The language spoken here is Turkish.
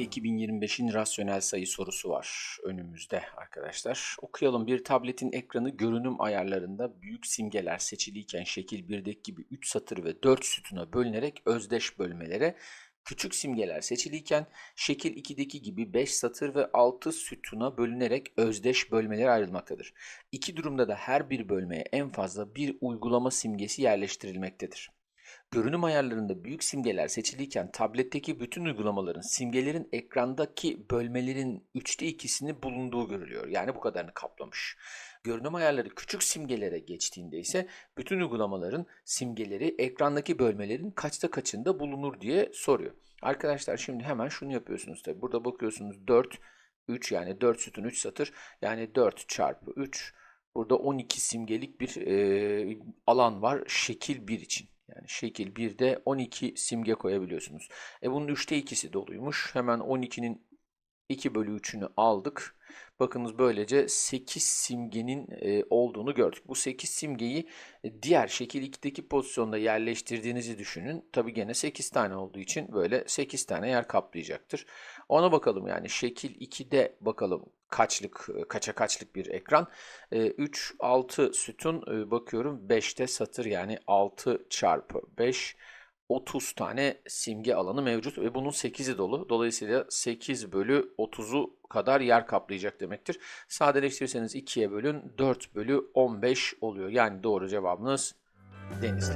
2025'in rasyonel sayı sorusu var önümüzde arkadaşlar. Okuyalım. Bir tabletin ekranı görünüm ayarlarında büyük simgeler seçiliyken şekil 1'deki gibi 3 satır ve 4 sütuna bölünerek özdeş bölmelere, küçük simgeler seçiliyken şekil 2'deki gibi 5 satır ve 6 sütuna bölünerek özdeş bölmelere ayrılmaktadır. İki durumda da her bir bölmeye en fazla bir uygulama simgesi yerleştirilmektedir. Görünüm ayarlarında büyük simgeler seçiliyken tabletteki bütün uygulamaların simgelerin ekrandaki bölmelerin üçte ikisini bulunduğu görülüyor. Yani bu kadarını kaplamış. Görünüm ayarları küçük simgelere geçtiğinde ise bütün uygulamaların simgeleri ekrandaki bölmelerin kaçta kaçında bulunur diye soruyor. Arkadaşlar şimdi hemen şunu yapıyorsunuz tabi. Burada bakıyorsunuz 4, 3 yani 4 sütun 3 satır yani 4 çarpı 3. Burada 12 simgelik bir e, alan var şekil 1 için. Şekil 1'de 12 simge koyabiliyorsunuz. E bunun 3'te 2'si doluymuş. Hemen 12'nin 2 bölü 3'ünü aldık. Bakınız böylece 8 simgenin e, olduğunu gördük. Bu 8 simgeyi e, diğer şekil 2'deki pozisyonda yerleştirdiğinizi düşünün. Tabi gene 8 tane olduğu için böyle 8 tane yer kaplayacaktır. Ona bakalım yani şekil 2'de bakalım kaçlık e, kaça kaçlık bir ekran. E, 3 6 sütun bakıyorum 5'te satır yani 6 çarpı 5 30 tane simge alanı mevcut ve bunun 8'i dolu. Dolayısıyla 8 bölü 30'u kadar yer kaplayacak demektir. Sadeleştirirseniz 2'ye bölün 4 bölü 15 oluyor. Yani doğru cevabınız Denizli.